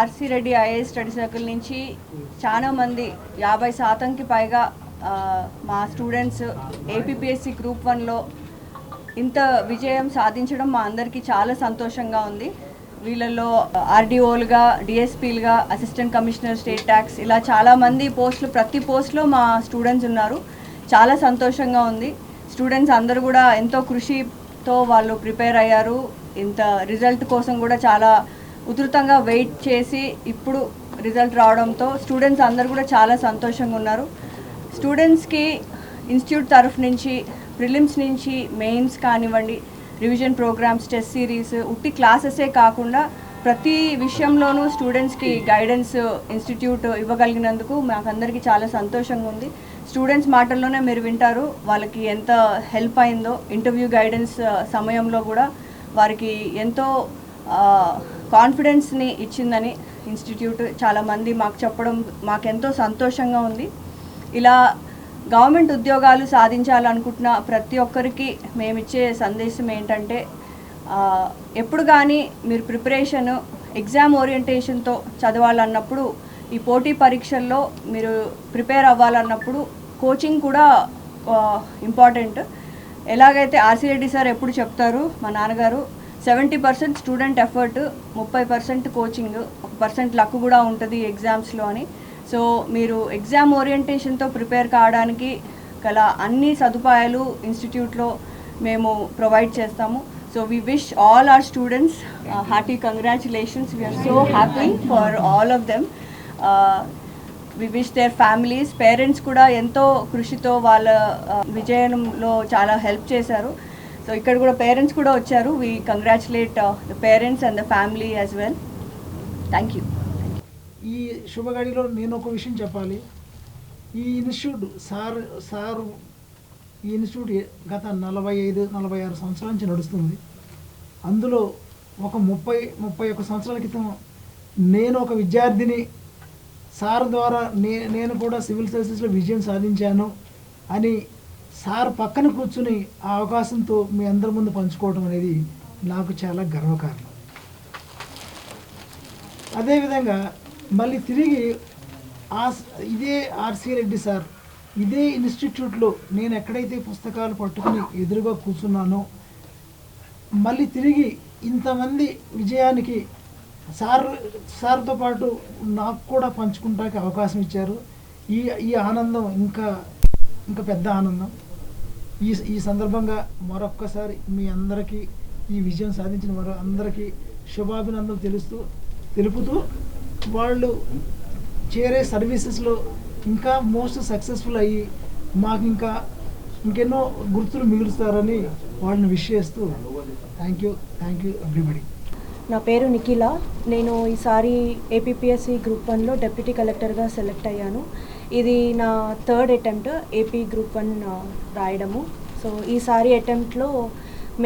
RC Reddy IAS study circle నుంచి చాలా మంది యాభై శాతంకి పైగా మా స్టూడెంట్స్ ఏపీపీఎస్సీ గ్రూప్ వన్లో ఇంత విజయం సాధించడం మా అందరికీ చాలా సంతోషంగా ఉంది. వీళ్ళల్లో ఆర్డీఓలుగా డిఎస్పీలుగా అసిస్టెంట్ కమిషనర్ స్టేట్ ట్యాక్స్ ఇలా చాలామంది పోస్టులు ప్రతి పోస్ట్లో మా స్టూడెంట్స్ ఉన్నారు. చాలా సంతోషంగా ఉంది. స్టూడెంట్స్ అందరూ కూడా ఎంతో కృషితో వాళ్ళు ప్రిపేర్ అయ్యారు. ఇంత రిజల్ట్ కోసం కూడా చాలా ఉధృతంగా వెయిట్ చేసి ఇప్పుడు రిజల్ట్ రావడంతో స్టూడెంట్స్ అందరు కూడా చాలా సంతోషంగా ఉన్నారు. స్టూడెంట్స్కి ఇన్స్టిట్యూట్ తరఫు నుంచి ప్రిలిమ్స్ నుంచి మెయిన్స్ కానివ్వండి రివిజన్ ప్రోగ్రామ్స్ టెస్ట్ సిరీస్ ఉట్టి క్లాసెసే కాకుండా ప్రతి విషయంలోనూ స్టూడెంట్స్కి గైడెన్స్ ఇన్స్టిట్యూట్ ఇవ్వగలిగినందుకు మాకందరికీ చాలా సంతోషంగా ఉంది. స్టూడెంట్స్ మాటల్లోనే మీరు వింటారు వాళ్ళకి ఎంత హెల్ప్ అయిందో ఇంటర్వ్యూ గైడెన్స్ సమయంలో కూడా వారికి ఎంతో కాన్ఫిడెన్స్ని ఇచ్చిందని ఇన్స్టిట్యూట్ చాలామంది మాకు చెప్పడం మాకెంతో సంతోషంగా ఉంది. ఇలా గవర్నమెంట్ ఉద్యోగాలు సాధించాలనుకుంటున్న ప్రతి ఒక్కరికి మేమిచ్చే సందేశం ఏంటంటే ఎప్పుడు కానీ మీరు ప్రిపరేషన్ ఎగ్జామ్ ఓరియంటేషన్తో చదవాలన్నప్పుడు ఈ పోటీ పరీక్షల్లో మీరు ప్రిపేర్ అవ్వాలన్నప్పుడు కోచింగ్ కూడా ఇంపార్టెంట్ ఎలాగైతే ఆర్సీ రెడ్డి సార్ ఎప్పుడు చెప్తారు మా నాన్నగారు సెవెంటీ పర్సెంట్ స్టూడెంట్ ఎఫర్ట్ ముప్పై పర్సెంట్ కోచింగ్ ఒక పర్సెంట్ లక్ కూడా ఉంటుంది ఎగ్జామ్స్లో అని. సో మీరు ఎగ్జామ్ ఓరియంటేషన్తో ప్రిపేర్ కావడానికి గల అన్ని సదుపాయాలు ఇన్స్టిట్యూట్లో మేము ప్రొవైడ్ చేస్తాము. So we wish all our students hearty congratulations we're so happy for all of them we wish their families parents కూడా ఎంతో కృషితో వాళ్ళ విజయంలో చాలా హెల్ప్ చేశారు. సో ఇక్కడ కూడా పేరెంట్స్ కూడా వచ్చారు. We congratulate the parents and the family as well thank you ఈ శుభగడిలో నేను ఒక విషయం చెప్పాలి. ఈ ఇన్స్టిట్యూట్ సార్ సారు ఈ ఇన్స్టిట్యూట్ గత నలభై ఐదు నలభై ఆరు సంవత్సరాల నుంచి నడుస్తుంది. అందులో ఒక ముప్పై ముప్పై ఒక సంవత్సరాల క్రితం నేను ఒక విద్యార్థిని సార్ ద్వారా నే నేను కూడా సివిల్ సర్వీసెస్లో విజయం సాధించాను అని సార్ పక్కన కూర్చుని ఆ అవకాశంతో మీ అందరి ముందు పంచుకోవడం అనేది నాకు చాలా గర్వకారణం. అదేవిధంగా మళ్ళీ తిరిగి ఆ ఇదే ఆర్సి రెడ్డి సార్ ఇదే ఇన్స్టిట్యూట్లో నేను ఎక్కడైతే పుస్తకాలు పట్టుకుని ఎదురుగా కూర్చున్నానో మళ్ళీ తిరిగి ఇంతమంది విజయానికి సార్ సార్తో పాటు నాకు కూడా పంచుకుంటానికి అవకాశం ఇచ్చారు. ఈ ఈ ఆనందం ఇంకా ఇంకా పెద్ద ఆనందం. ఈ ఈ సందర్భంగా మరొక్కసారి మీ అందరికీ ఈ విజయం సాధించిన మరో అందరికీ శుభాభినందనలు తెలుస్తూ తెలుపుతూ వాళ్ళు చేరే సర్వీసెస్లో ఇంకా మోస్ట్ సక్సెస్ఫుల్ అయ్యి మాకు ఇంకా ఇంకెన్నో గుర్తులు మిగులుస్తారని వాళ్ళని విష్ చేస్తూ thank you thank you everybody. నా పేరు నిఖిల. నేను ఈసారి ఏపీపీఎస్సీ గ్రూప్ వన్లో డెప్యూటీ కలెక్టర్గా సెలెక్ట్ అయ్యాను. ఇది నా third attempt AP group one రాయడము. సో ఈసారి అటెంప్ట్లో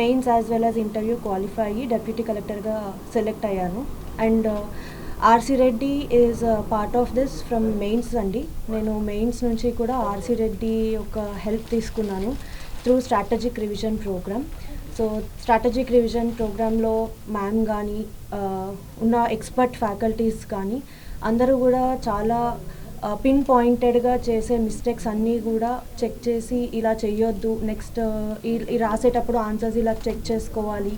mains as well as interview qualify అయ్యి డెప్యూటీ కలెక్టర్గా సెలెక్ట్ అయ్యాను. And RC Reddy is part of this from mains అండి. నేను మెయిన్స్ నుంచి కూడా ఆర్సీ రెడ్డి ఒక హెల్ప్ తీసుకున్నాను through strategic revision program so strategic revision ప్రోగ్రాంలో మ్యామ్ కానీ ఉన్న ఎక్స్పర్ట్ ఫ్యాకల్టీస్ కానీ అందరూ కూడా చాలా పిన్ పాయింటెడ్గా చేసే మిస్టేక్స్ అన్నీ కూడా చెక్ చేసి ఇలా చేయొద్దు నెక్స్ట్ ఈ రాసేటప్పుడు ఆన్సర్స్ ఇలా చెక్ చేసుకోవాలి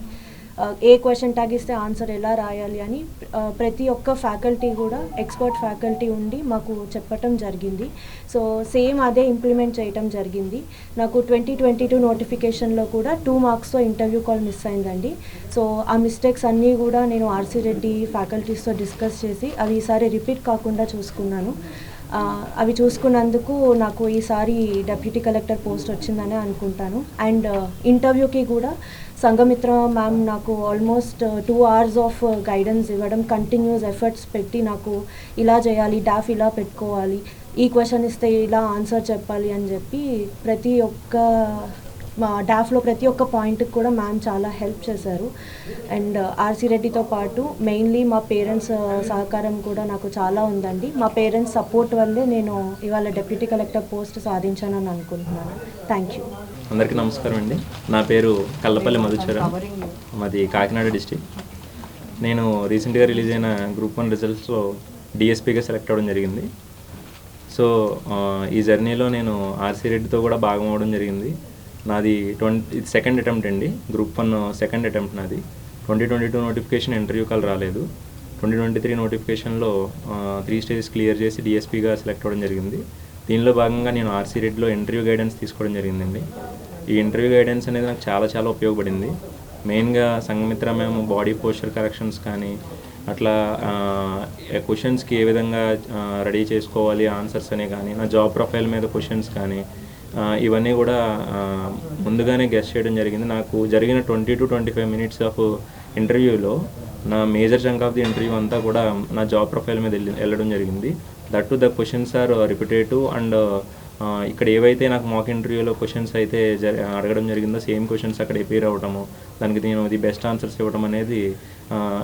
ఏ క్వశ్చన్ ట్యాగ్ ఇస్తే ఆన్సర్ ఎలా రాయాలి అని ప్రతి ఒక్క ఫ్యాకల్టీ కూడా ఎక్స్పర్ట్ ఫ్యాకల్టీ ఉండి మాకు చెప్పటం జరిగింది. సో సేమ్ అదే ఇంప్లిమెంట్ చేయటం జరిగింది. నాకు ట్వంటీ ట్వంటీ టూ నోటిఫికేషన్లో కూడా టూ మార్క్స్తో ఇంటర్వ్యూ కాల్ మిస్ అయిందండి. సో ఆ మిస్టేక్స్ అన్నీ కూడా నేను ఆర్సీ రెడ్డి ఫ్యాకల్టీస్తో డిస్కస్ చేసి అవి ఈసారి రిపీట్ కాకుండా చూసుకున్నాను. అవి చూసుకున్నందుకు నాకు ఈసారి డెప్యూటీ కలెక్టర్ పోస్ట్ వచ్చిందని అనుకుంటాను. అండ్ ఇంటర్వ్యూకి కూడా సంఘమిత్ర మ్యామ్ నాకు almost two hours of guidance ఇవ్వడం కంటిన్యూస్ ఎఫర్ట్స్ పెట్టి నాకు ఇలా చేయాలి డాఫ్ ఇలా పెట్టుకోవాలి ఈ క్వశ్చన్ ఇస్తే ఇలా ఆన్సర్ చెప్పాలి అని చెప్పి ప్రతి ఒక్క మా డాఫ్లో ప్రతి ఒక్క పాయింట్కి కూడా మ్యామ్ చాలా హెల్ప్ చేశారు. అండ్ ఆర్సీ రెడ్డితో పాటు మెయిన్లీ మా పేరెంట్స్ సహకారం కూడా నాకు చాలా ఉందండి. మా పేరెంట్స్ సపోర్ట్ వల్లే నేను ఇవాళ డెప్యూటీ కలెక్టర్ పోస్ట్ సాధించానని అనుకుంటున్నాను. Thank you. అందరికీ నమస్కారం అండి. నా పేరు కల్లపల్లి మధుచర. మాది కాకినాడ డిస్టిక్ నేను రీసెంట్గా రిలీజ్ అయిన గ్రూప్ వన్ రిజల్ట్స్లో డిఎస్పీగా సెలెక్ట్ అవ్వడం జరిగింది. సో ఈ జర్నీలో నేను ఆర్సీ రెడ్డితో కూడా భాగం అవడం జరిగింది. నాది ట్వంటీ ఇది సెకండ్ అటెంప్ట్ అండి. గ్రూప్ వన్ సెకండ్ అటెంప్ట్ నాది. Twenty twenty two notification interview call రాలేదు ట్వంటీ ట్వంటీ త్రీ నోటిఫికేషన్లో త్రీ స్టేజెస్ క్లియర్ చేసి డిఎస్పీగా సెలెక్ట్ అవ్వడం జరిగింది. దీనిలో భాగంగా నేను ఆర్సీ రెడ్లో ఇంటర్వ్యూ గైడెన్స్ తీసుకోవడం జరిగిందండి. ఈ ఇంటర్వ్యూ గైడెన్స్ అనేది నాకు చాలా చాలా ఉపయోగపడింది. మెయిన్గా సంఘమిత్ర మేము బాడీ పోస్చర్ కరెక్షన్స్ కానీ అట్లా క్వశ్చన్స్కి ఏ విధంగా రెడీ చేసుకోవాలి ఆన్సర్స్ అనే కానీ నా జాబ్ ప్రొఫైల్ మీద క్వశ్చన్స్ కానీ ఇవన్నీ కూడా ముందుగానే గెస్ట్ చేయడం జరిగింది. నాకు జరిగిన twenty two twenty five minutes of ఇంటర్వ్యూలో నా major chunk of the interview అంతా కూడా నా జాబ్ ప్రొఫైల్ మీద వెళ్ళి- వెళ్ళడం జరిగింది. That too the questions are repetitive and ఇక్కడ ఏవైతే నాకు మాక్ ఇంటర్వ్యూలో క్వశ్చన్స్ అయితే అడగడం జరిగిందో సేమ్ క్వశ్చన్స్ అక్కడ ఎపీర్ అవ్వటము దానికి నేను ది బెస్ట్ ఆన్సర్స్ ఇవ్వడం అనేది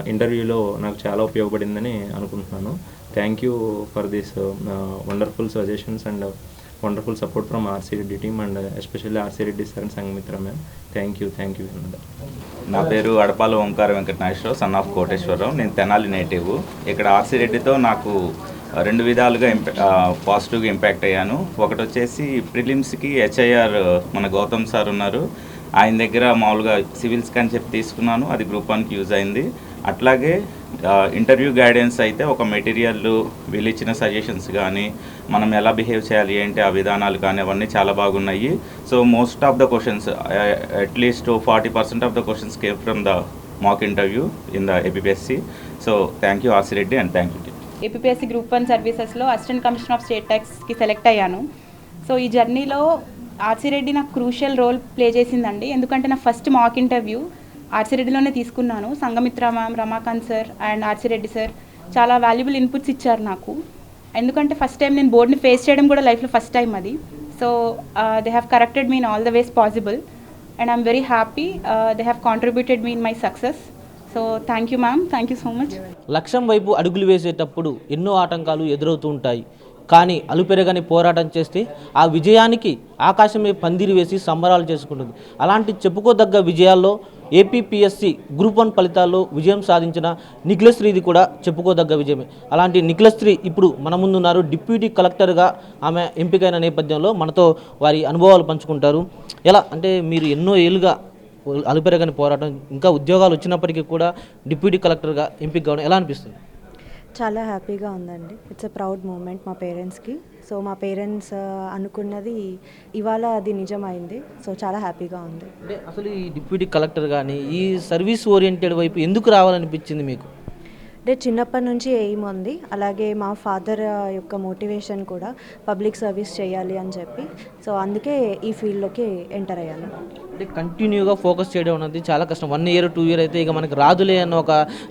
ఇంటర్వ్యూలో నాకు చాలా ఉపయోగపడిందని అనుకుంటున్నాను. Thank you for this wonderful suggestions and wonderful support from RC Reddy team and especially RC Reddy sir and Sangamitra ma'am thank you thank you నా పేరు అడపాల ఓంకార వెంకటనాగేశ్వరరావు సన్ ఆఫ్ కోటేశ్వరరావు. నేను తెనాలి నేటివ్. ఇక్కడ ఆర్సీ రెడ్డితో నాకు రెండు విధాలుగా ఇంపా పాజిటివ్గా ఇంపాక్ట్ అయ్యాను. ఒకటి వచ్చేసి ప్రిలిమ్స్కి హెచ్ఐఆర్ మన గౌతమ్ సార్ ఉన్నారు. ఆయన దగ్గర మామూలుగా సివిల్స్ అని చెప్పి తీసుకున్నాను. అది గ్రూప్ వన్కి యూజ్ అయింది. అట్లాగే ఇంటర్వ్యూ గైడెన్స్ అయితే ఒక మెటీరియల్ వీళ్ళు ఇచ్చిన సజెషన్స్ కానీ మనం ఎలా బిహేవ్ చేయాలి ఏంటి ఆ విధానాలు కానీ అవన్నీ చాలా బాగున్నాయి. So most of the questions at least forty percent of the questions came from the mock interview in the APSC so thank you Asireddy and thank you APSC group one సర్వీసెస్లో assistant commissioner of state ట్యాక్స్కి select అయ్యాను. So ఈ జర్నీలో ఆర్సిరెడ్డి నాకు crucial role play చేసిందండి. ఎందుకంటే నా first మాక్ interview ఆర్సిరెడ్డిలోనే తీసుకున్నాను. Sangamitra ma'am Ramakant sir and RC Reddy sir చాలా వాల్యుబుల్ ఇన్పుట్స్ ఇచ్చారు నాకు. ఎందుకంటే ఫస్ట్ టైం నేను బోర్డ్ని ఫేస్ చేయడం కూడా లైఫ్లో ఫస్ట్ టైం అది. So they have corrected me in all the ways possible and I'm very happy they have contributed me in my success so thank you ma'am thank you so much లక్ష్యం వైపు అడుగులు వేసేటప్పుడు ఎన్నో ఆటంకాలు ఎదురవుతూ ఉంటాయి. కానీ అలుపెరగని పోరాటం చేస్తే ఆ విజయానికి ఆకాశమే పందిరి వేసి సంబరాలు చేసుకుంటుంది. అలాంటి చెప్పుకోదగ్గ విజయాల్లో ఏపీపీఎస్సి గ్రూప్ వన్ ఫలితాల్లో విజయం సాధించిన నిఖిలశ్రీది కూడా చెప్పుకోదగ్గ విజయమే. అలాంటి నిఖిలశ్రీ ఇప్పుడు మన ముందున్నారు డిప్యూటీ కలెక్టర్గా ఆమె ఎంపికైన నేపథ్యంలో మనతో వారి అనుభవాలు పంచుకుంటారు. ఎలా? అంటే మీరు ఎన్నో ఏళ్ళుగా అలుపెరగని పోరాటం ఇంకా ఉద్యోగాలు వచ్చినప్పటికీ కూడా డిప్యూటీ కలెక్టర్గా ఎంపిక కావడం ఎలా అనిపిస్తుంది? చాలా హ్యాపీగా ఉందండి. ఇట్స్ ఎ ప్రౌడ్ మూమెంట్ మా పేరెంట్స్కి. సో మా పేరెంట్స్ అనుకున్నది ఇవాళ అది నిజమైంది. సో చాలా హ్యాపీగా ఉంది. అంటే అసలు ఈ డిప్యూటీ కలెక్టర్ కానీ ఈ సర్వీస్ ఓరియంటెడ్ వైపు ఎందుకు రావాలనిపించింది మీకు? అంటే చిన్నప్పటి నుంచి ఎయిమ్ ఉంది. అలాగే మా ఫాదర్ యొక్క మోటివేషన్ కూడా పబ్లిక్ సర్వీస్ చేయాలి అని చెప్పి. సో అందుకే ఈ ఫీల్డ్లోకి ఎంటర్ అయ్యాను. అంటే కంటిన్యూగా ఫోకస్ చేయడం అనేది చాలా కష్టం. వన్ ఇయర్ టూ ఇయర్ అయితే ఇక మనకి రాదులే అన్న ఒక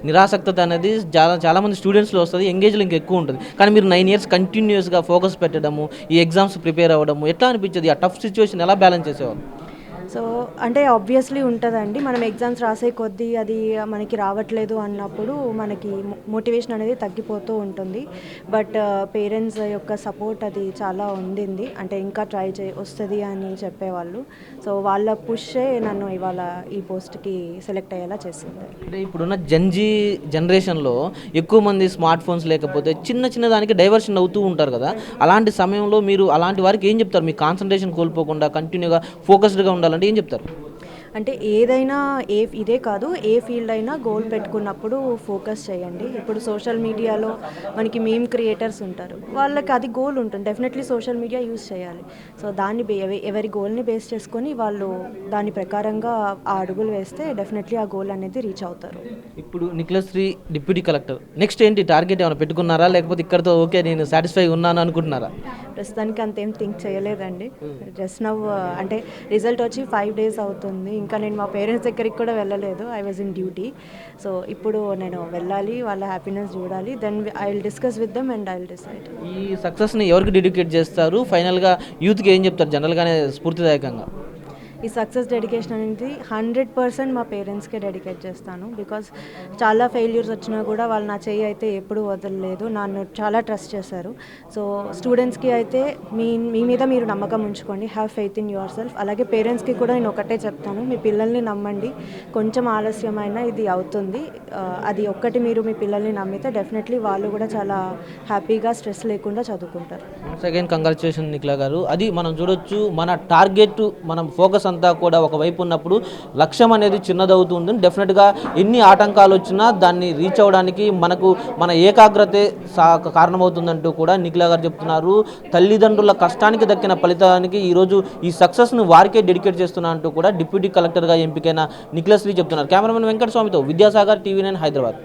నిరాసక్తత అనేది చాలా చాలామంది స్టూడెంట్స్లో వస్తుంది. ఎంగేజ్లో ఇంకా ఎక్కువ ఉంటుంది. కానీ మీరు నైన్ ఇయర్స్ కంటిన్యూస్గా ఫోకస్ పెట్టడము ఈ ఎగ్జామ్స్ ప్రిపేర్ అవ్వడము ఎట్లా అనిపించేది? ఆ టఫ్ సిచ్యువేషన్ ఎలా బ్యాలెన్స్ చేసేవాళ్ళు సో అంటే ఆబ్వియస్లీ ఉంటుందండి. మనం ఎగ్జామ్స్ రాసే కొద్దీ అది మనకి రావట్లేదు అన్నప్పుడు మనకి మోటివేషన్ అనేది తగ్గిపోతూ ఉంటుంది. బట్ పేరెంట్స్ uh, యొక్క సపోర్ట్ అది చాలా ఉండింది. అంటే ఇంకా ట్రై చే వస్తుంది అని చెప్పేవాళ్ళు. సో వాళ్ళ పుషే నన్ను ఇవాళ ఈ పోస్ట్కి సెలెక్ట్ అయ్యేలా చేసింది. అంటే ఇప్పుడున్న జంజీ జనరేషన్లో ఎక్కువ మంది స్మార్ట్ ఫోన్స్ లేకపోతే చిన్న చిన్న దానికి డైవర్షన్ అవుతూ ఉంటారు కదా. అలాంటి సమయంలో మీరు అలాంటి వారికి ఏం చెప్తారు? మీ కాన్సన్ట్రేషన్ కోల్పోకుండా కంటిన్యూగా ఫోకస్డ్గా ఉండాలంటే ఏం చెప్తారు? అంటే ఏదైనా ఏ ఇదే కాదు ఏ ఫీల్డ్ అయినా గోల్ పెట్టుకున్నప్పుడు ఫోకస్ చేయండి. ఇప్పుడు సోషల్ మీడియాలో మనకి మేమ్ క్రియేటర్స్ ఉంటారు. వాళ్ళకి అది గోల్ ఉంటుంది. డెఫినెట్లీ సోషల్ మీడియా యూస్ చేయాలి. సో దాన్ని ఎవరి గోల్ని బేస్ చేసుకొని వాళ్ళు దాని ప్రకారంగా ఆ అడుగులు వేస్తే డెఫినెట్లీ ఆ గోల్ అనేది రీచ్ అవుతారు. ఇప్పుడు Nikhilasri deputy collector. Next ఏంటి? టార్గెట్ ఏమైనా పెట్టుకున్నారా? లేకపోతే ఇక్కడతో ఓకే నేను సాటిస్ఫై ఉన్నాను అనుకుంటున్నారా? ప్రస్తుతానికి అంతేం థింక్ చేయలేదండి. జస్ట్ నవ్ uh, అంటే రిజల్ట్ వచ్చి ఫైవ్ డేస్ అవుతుంది. ఇంకా నేను మా పేరెంట్స్ దగ్గరికి కూడా వెళ్ళలేదు. I was in duty so ఇప్పుడు నేను వెళ్ళాలి వాళ్ళ హ్యాపీనెస్ చూడాలి. Then I will discuss with them and I will decide ఈ సక్సెస్ని ఎవరికి డెడికేట్ చేస్తారు? ఫైనల్గా యూత్కి ఏం చెప్తారు? జనరల్గానే స్ఫూర్తిదాయకంగా. ఈ సక్సెస్ డెడికేషన్ అనేది హండ్రెడ్ పర్సెంట్ మా పేరెంట్స్కే డెడికేట్ చేస్తాను. బికాస్ చాలా ఫెయిల్యూర్స్ వచ్చినా కూడా వాళ్ళు నా చెయ్యి అయితే ఎప్పుడూ వదలలేదు. నన్ను చాలా ట్రస్ట్ చేశారు. సో స్టూడెంట్స్కి అయితే మీ మీ మీద మీరు నమ్మకం ఉంచుకోండి. Have faith in yourself అలాగే పేరెంట్స్కి కూడా నేను ఒకటే చెప్తాను. మీ పిల్లల్ని నమ్మండి. కొంచెం ఆలస్యమైనా ఇది అవుతుంది. అది ఒక్కటి మీరు మీ పిల్లల్ని నమ్మితే డెఫినెట్లీ వాళ్ళు కూడా చాలా హ్యాపీగా స్ట్రెస్ లేకుండా చదువుకుంటారు. సెకండ్ కంగ్రాచులేషన్ నిఖిల గారు. అది మనం చూడొచ్చు మన టార్గెట్ మనం ఫోకస్ అంతా కూడా ఒకవైపు ఉన్నప్పుడు లక్ష్యం అనేది చిన్నదవుతుంది డెఫినెట్గా ఎన్ని ఆటంకాలు వచ్చినా దాన్ని రీచ్ అవ్వడానికి మనకు మన ఏకాగ్రతే సా కారణమవుతుందంటూ కూడా నిఖిల గారు చెప్తున్నారు. తల్లిదండ్రుల కష్టానికి దక్కిన ఫలితానికి ఈరోజు ఈ సక్సెస్ను వారికే డెడికేట్ చేస్తున్నా అంటూ కూడా డిప్యూటీ కలెక్టర్గా ఎంపికైన నిఖిలశ్రీ చెప్తున్నారు. కెమెరామెన్ వెంకటస్వామితో విద్యాసాగర్ టీవీ నైన్ హైదరాబాద్.